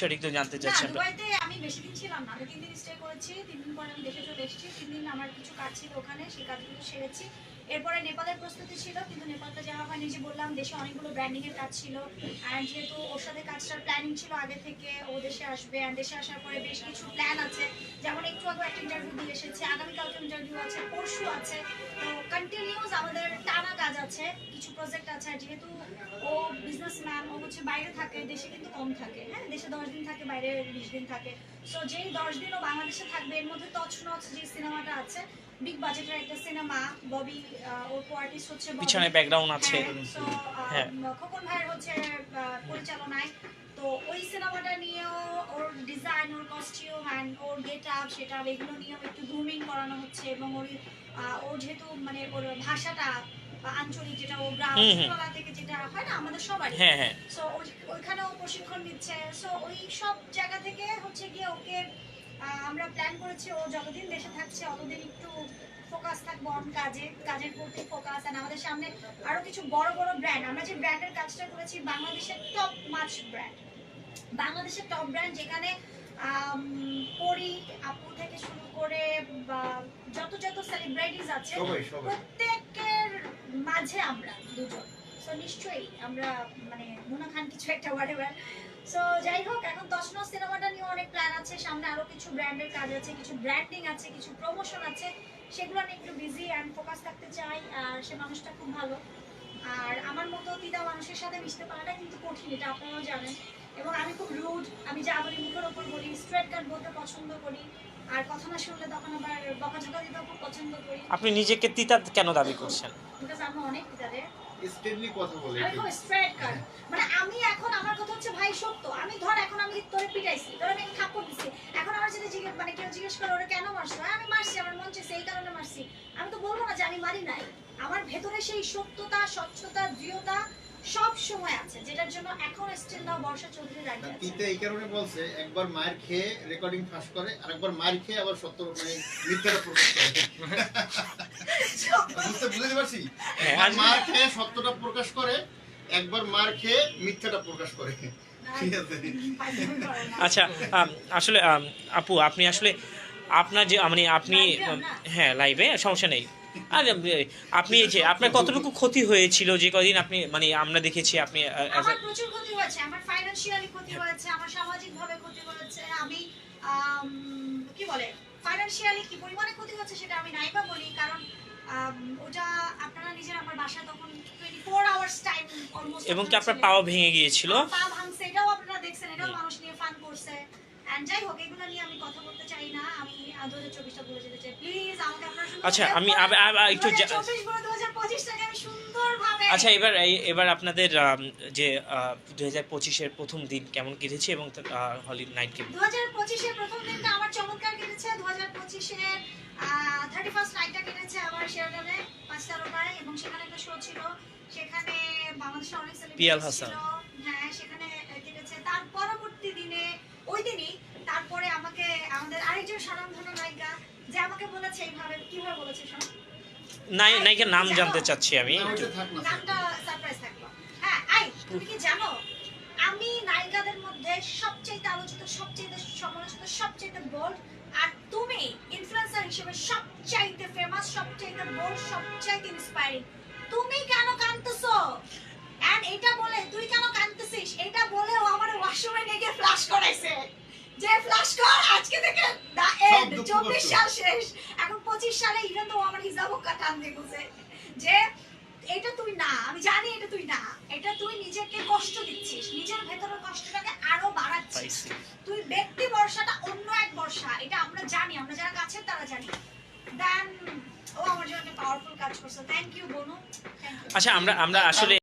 সঠিক তো জানতে চাচ্ছেন আমি বেশি দিন ছিলাম না। আমি তিন দিন স্টে করেছি তিন দিন পরে আমি দেশে চলে এসেছি তিন দিন আমার কিছু কাজ ছিল ওখানে সেই কাজগুলো সেরেছি। এরপরে নেপালের প্রস্তুতি ছিল, কিন্তু নেপালটা যাওয়া হয়নি। যে বললাম, দেশে অনেকগুলো ব্র্যান্ডিং এর কাজ ছিল। অ্যান্ড যেহেতু ওর সাথে কাজটার প্ল্যানিং ছিল, আগে থেকে ও দেশে আসবে। অ্যান্ড দেশে আসার পরে বেশ কিছু প্ল্যান আছে। যেমন একটু আগে একটা ইন্টারভিউ দিয়ে এসেছে, আগামীকালকে ইন্টারভিউ আছে, পরশু আছে। তো কন্টিনিউস আমাদের টানা কাজ আছে, কিছু প্রজেক্ট আছে। আর যেহেতু ও বিজনেসম্যান ও হচ্ছে বাইরে থাকে, দেশে কিন্তু কম থাকে। হ্যাঁ দেশে দশ দিন থাকে, বাইরে বিশ দিন থাকে। সো যেই দশ দিন ও বাংলাদেশে থাকবে, এর মধ্যে তছনছ যে সিনেমাটা আছে বিগ বাজেটের একটা সিনেমা ববি ওর আর্টিস্ট হচ্ছে পিছনে ব্যাকগ্রাউন্ড আছে। হ্যাঁ, হ্যাঁ। খোকন ভাইয়ের হচ্ছে পরিচালনায়। তো ওই সিনেমাটা নিয়েও ওর ডিজাইন ওর কস্টিউম অ্যান্ড ওর গেট আপ সেটা এগুলো নিয়েও একটু গ্রুমিং করানো হচ্ছে এবং ওর ওর যেহেতু মানে ওর ভাষাটা আঞ্চলিক যেটা ও গ্রাম। ছোটবেলা থেকে যেটা হয় না আমাদের সবারই। হ্যাঁ হ্যাঁ। সো ওইখানেও প্রশিক্ষণ নিচ্ছে। সো ওই সব জায়গা থেকে হচ্ছে গিয়ে ওকে আমরা প্ল্যান করেছি ও যতদিন দেশে থাকছে অতদিন একটু ফোকাস থাকব অন কাজে কাজের প্রতি ফোকাস আর আমাদের সামনে আরও কিছু বড় বড় ব্র্যান্ড আমরা যে ব্র্যান্ডের কাজটা করেছি বাংলাদেশের টপ মাছ ব্র্যান্ড বাংলাদেশের টপ ব্র্যান্ড যেখানে পরি আপু থেকে শুরু করে বা যত যত সেলিব্রিটিস আছে প্রত্যেকের মাঝে আমরা দুজন। সো নিশ্চয়ই আমরা মানে মুনা খান কিছু একটা হোয়াটএভার সো যাই হোক এখন দশন সিনেমাটা নিয়ে অনেক প্ল্যান আছে সামনে আরও কিছু ব্র্যান্ডের কাজ আছে কিছু ব্র্যান্ডিং আছে কিছু প্রমোশন আছে সেগুলো নিয়ে একটু বিজি অ্যান্ড ফোকাস থাকতে চাই আর সে মানুষটা খুব ভালো। আর আমার মতো দিদা মানুষের সাথে মিশতে পারাটা কিন্তু কঠিন এটা আপনারাও জানেন। এবং আমি খুব রুড আমি যা বলি মুখের ওপর বলি স্ট্রেট কাট বলতে পছন্দ করি আর কথা না শুনলে তখন আবার বকাঝকা দিতে খুব পছন্দ করি। আপনি নিজেকে তিতা কেন দাবি করছেন? বিকজ আমি অনেক পিতারে স্টেডলি কথা বলে আমি খুব স্ট্রেট কাট মানে আমি এখন আমার কথা হচ্ছে ভাই সত্য। আমি ধর এখন আমি তোরে পিটাইছি তোরে আমি থাপ্পড় দিছি। এখন আমার যদি জিজ্ঞেস মানে কেউ জিজ্ঞেস করে ওরা কেন মারছো? আমি মারছি আমার মন চাইছে এই কারণে মারছি। আমি তো বলব না যে আমি মারি নাই। আমার ভেতরে সেই সত্যতা স্বচ্ছতা দৃঢ়তা সব সময় আছে যেটার জন্য এখন স্টিল নাও বর্ষা চৌধুরী আছে তিতে এই কারণে বলছে একবার মার খেয়ে রেকর্ডিং ফাঁস করে আর একবার মায়ের খেয়ে আবার সত্য মানে মিথ্যাটা প্রকাশ করে। বুঝতে বুঝতে পারছি? হ্যাঁ, মার খেয়ে সত্যটা প্রকাশ করে একবার মার খেয়ে মিথ্যাটা প্রকাশ করে। আচ্ছা আসলে আপু আপনি আসলে আপনার যে মানে আপনি? হ্যাঁ লাইভে সমস্যা নেই। আর আপনি এই যে আপনার কতটুকু ক্ষতি হয়েছিল যে কদিন আপনি মানে আমরা দেখেছি আপনি আমার প্রচুর ক্ষতি হয়েছে আমার ফাইনান্সিয়ালি ক্ষতি হয়েছে আমার সামাজিক ভাবে ক্ষতি হয়েছে আমি কি বলে ফাইনান্সিয়ালি কি পরিমাণে ক্ষতি হচ্ছে সেটা আমি নাইবা বলি কারণ ওটা আপনারা নিজের আমার বাসায় তখন twenty four hours time almost এবং কি আপনার পাও ভেঙে গিয়েছিল? পা ভাঙছে এটাও আপনারা দেখছেন এটাও মানুষ নিয়ে ফান করছে। দু আচ্ছা, আমি একটু জা- 2024 বলে 2025 টাকে আমি সুন্দরভাবে আচ্ছা এবার এবার আপনাদের যে দুই হাজার পঁচিশের প্রথম দিন কেমন কেটেছে এবং হলি নাইট গেম দু হাজার পঁচিশের প্রথম দিনটা আমার চমৎকার কেটেছে। দু হাজার পঁচিশের থার্টি ফার্স্ট নাইটটা কেটেছে আমার শেয়ারডনে পাঁচ তারকায় এবং সেখানে একটা শো ছিল। সেখানে বাংলাদেশের অনেক পিয়াল হাসান। হ্যাঁ সেখানে কেটেছে। তার পরবর্তী দিনে ওই দিনই তারপরে আমাকে আমাদের আরেকজন স্বনামধন্য নায়িকা যে আমাকে বলেছে এইভাবে। কীভাবে বলেছে শোন? নাই নায়িকার নাম জানতে চাচ্ছি আমি। নামটা সারপ্রাইজ থাকল। হ্যাঁ আই তুমি কি জানো? আমি নায়িকাদের মধ্যে সবচেয়ে আলোচিত সবচেয়ে সমালোচিত সবচেয়ে বোল্ড হিসেবে সবচাইতে ফেমাস সবচাইতে বোল্ড সবচাইতে ইন্সপায়ারিং তুমি কেন কাঁদতেছো? এন্ড এটা বলে তুই কেন কাঁদতেছিস? এটা বলেও আমার ওয়াশরুমে নিয়ে গিয়ে ফ্লাশ করাইছে। যে ফ্লাশ কর আজকে থেকে দা এন্ড দুঃখ চব্বিশ কষ্ট। সাল শেষ। এখন পঁচিশ সালে ইভেন তো আমার হিসাবও কাটান দেখছে যে এটা তুই না আমি জানি এটা তুই না। এটা তুই নিজেকে কষ্ট দিচ্ছিস। নিজের ভেতরের কষ্টটাকে আরও বাড়াচ্ছিস। তুই ব্যক্তি বর্ষাটা অন্য এক বর্ষা এটা আমরা জানি আমরা যারা কাছের তারা জানি দেন ও আমার জন্য পাওয়ারফুল কাজ করছে থ্যাংক ইউ বনু থ্যাংক ইউ আচ্ছা আমরা আমরা আসলে